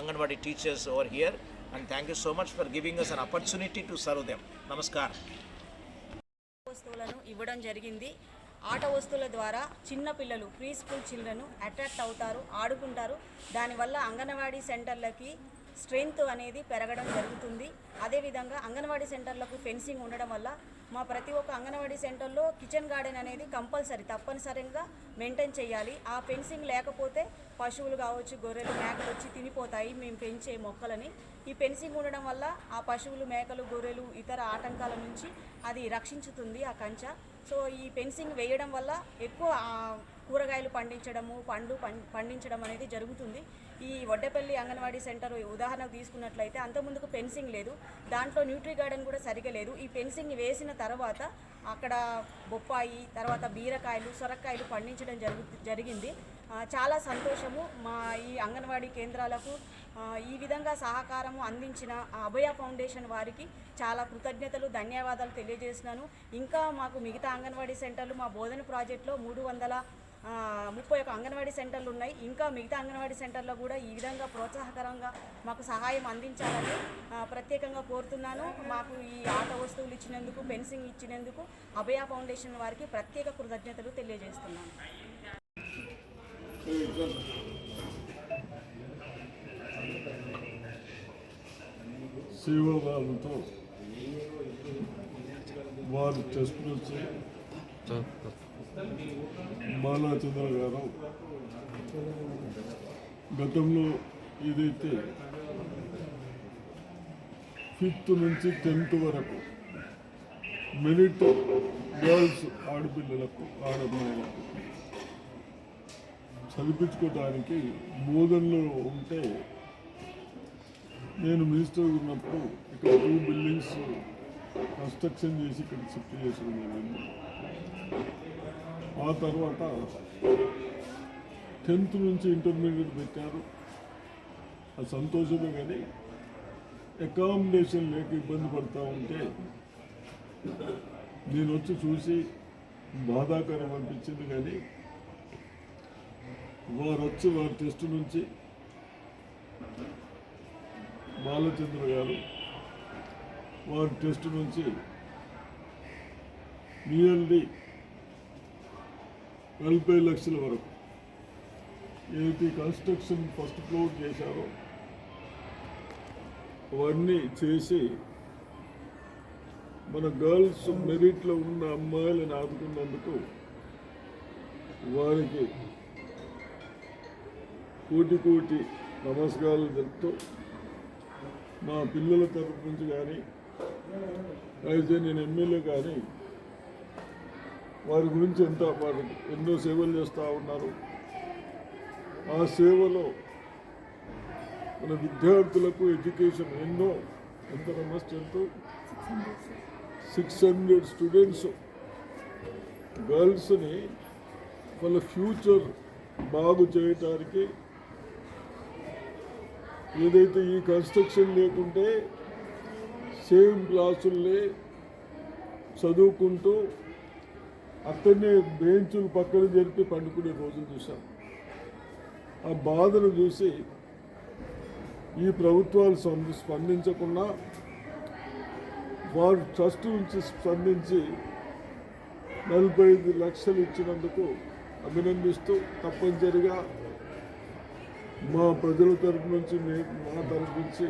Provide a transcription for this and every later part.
Anganwadi teachers over here and thank you so much for giving us an opportunity to serve them namaskar వస్తువులను ఇవ్వడం జరిగింది. ఆట వస్తువుల ద్వారా చిన్న పిల్లలు ప్రీ స్కూల్ చిల్డ్రన్ అట్రాక్ట్ అవుతారు ఆడుకుంటారు. దానివల్ల అంగన్వాడీ సెంటర్లకి స్ట్రెంగ్త్ అనేది పెరగడం జరుగుతుంది. అదేవిధంగా అంగన్వాడీ సెంటర్లకు ఫెన్సింగ్ ఉండడం వల్ల మా ప్రతి ఒక్క అంగన్వాడీ సెంటర్లో కిచెన్ గార్డెన్ అనేది కంపల్సరీ తప్పనిసరిగా మెయింటైన్ చేయాలి. ఆ ఫెన్సింగ్ లేకపోతే పశువులు కావచ్చు గొర్రెలు మేకలు వచ్చి తినిపోతాయి. మేము పెంచే మొక్కలని. ఈ ఫెన్సింగ్ ఉండడం వల్ల ఆ పశువులు మేకలు గొర్రెలు ఇతర ఆటంకాల నుంచి అది రక్షించుతుంది ఆ కంచ. సో ఈ ఫెన్సింగ్ వేయడం వల్ల ఎక్కువ కూరగాయలు పండించడము పండ్లు పం- పండించడం అనేది జరుగుతుంది. ఈ వడ్డపల్లి అంగన్వాడీ సెంటర్ ఉదాహరణకు తీసుకున్నట్లయితే అంతకుముందుకు ఫెన్సింగ్ లేదు. దాంట్లో న్యూట్రీ గార్డెన్ కూడా సరిగా లేదు. ఈ ఫెన్సింగ్ వేసిన తర్వాత అక్కడ బొప్పాయి తర్వాత బీరకాయలు సొరకాయలు పండించడం జరుగు జరిగింది. చాలా సంతోషము. మా ఈ అంగన్వాడీ కేంద్రాలకు ఈ విధంగా సహకారము అందించిన అభయ ఫౌండేషన్ వారికి చాలా కృతజ్ఞతలు ధన్యవాదాలు తెలియజేస్తున్నాను. ఇంకా మాకు మిగతా అంగన్వాడీ సెంటర్లు మా బోధన ప్రాజెక్టులో మూడు వందల ముప్పై ఒక అంగన్వాడీ సెంటర్లు ఉన్నాయి. ఇంకా మిగతా అంగన్వాడీ సెంటర్లో కూడా ఈ విధంగా ప్రోత్సాహకరంగా మాకు సహాయం అందించాలని ఆ, ప్రత్యేకంగా కోరుతున్నాను. మాకు ఈ ఆట వస్తువులు ఇచ్చినందుకు ఫెన్సింగ్ ఇచ్చినందుకు అభయ ఫౌండేషన్ వారికి ప్రత్యేక కృతజ్ఞతలు తెలియజేస్తున్నాను. వారు టెస్ట్ నుంచి బాలాచంద్ర గారు గతంలో ఏదైతే ఫిఫ్త్ నుంచి టెన్త్ వరకు మెరిట్ గర్ల్స్ ఆడపిల్లలకు ఆడమ్మాయిలకు చదివించుకోవడానికి బోధనలో ఉంటే నేను మినిస్టర్ ఉన్నప్పుడు ఇక్కడ టూ బిల్డింగ్స్ కన్స్ట్రక్షన్ చేసి ఇక్కడ షిఫ్ట్ చేసిన ఆ తర్వాత టెన్త్ నుంచి ఇంటర్మీడియట్ పెట్టారు. ఆ సంతోషమే కానీ అకామిడేషన్ లేక ఇబ్బంది పడతా ఉంటే నేను వచ్చి చూసి బాధాకరం అనిపించింది కానీ వారు వచ్చి వారి టెస్ట్ నుంచి బాలచంద్ర గారు వారి టెస్ట్ నుంచి నియర్లీ నలభై లక్షల వరకు. ఏపీ కన్స్ట్రక్షన్ ఫస్ట్ ఫ్లోర్ చేశారో అవన్నీ చేసి మన గర్ల్స్ మెరిట్లో ఉన్న అమ్మాయిలను ఆదుకున్నందుకు వారికి కోటి కోటి నమస్కారాలు చెప్తూ మా పిల్లల తరపు నుంచి కానీ అయితే నేను ఎమ్మెల్యే కానీ వారి గురించి ఎంత వారు ఎన్నో సేవలు చేస్తూ ఉన్నారు. ఆ సేవలో మన విద్యార్థులకు ఎడ్యుకేషన్ ఎన్నో ఎంత నమస్టెంత్ సిక్స్ హండ్రెడ్ స్టూడెంట్స్ గర్ల్స్ని వాళ్ళ ఫ్యూచర్ బాగు చేయటానికి ఏదైతే ఈ కన్స్ట్రక్షన్ లేకుంటే సేమ్ క్లాసుల్లే చదువుకుంటూ అక్కడనే బెంచులు పక్కన జరిపి పండుకునే రోజులు చూశాం. ఆ బాధను చూసి ఈ ప్రభుత్వాలు స్పందించకుండా వారు ట్రస్ట్ నుంచి స్పందించి నలభై ఐదు లక్షలు ఇచ్చినందుకు అభినందిస్తూ తప్పనిసరిగా మా ప్రజల తరపు నుంచి మే- మా తరపు నుంచి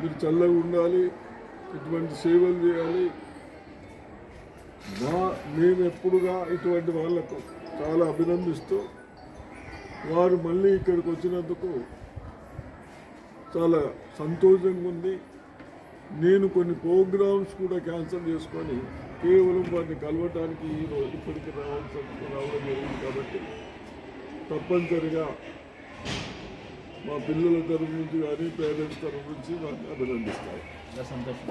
మీరు చల్లగా ఉండాలి ఇటువంటి సేవలు చేయాలి మా మేము ఎప్పుడుగా ఇటువంటి వాళ్ళకు చాలా అభినందిస్తూ వారు మళ్ళీ ఇక్కడికి వచ్చినందుకు చాలా సంతోషంగా ఉంది. నేను కొన్ని ప్రోగ్రామ్స్ కూడా క్యాన్సిల్ చేసుకొని కేవలం వారిని కలవటానికి ఈ రోజు ఇప్పటికి రావాల్సి రావడం జరిగింది కాబట్టి తప్పనిసరిగా మా పిల్లల తరఫు నుంచి కానీ పేరెంట్స్ తరఫు నుంచి వారిని అభినందిస్తారు సంతోషం.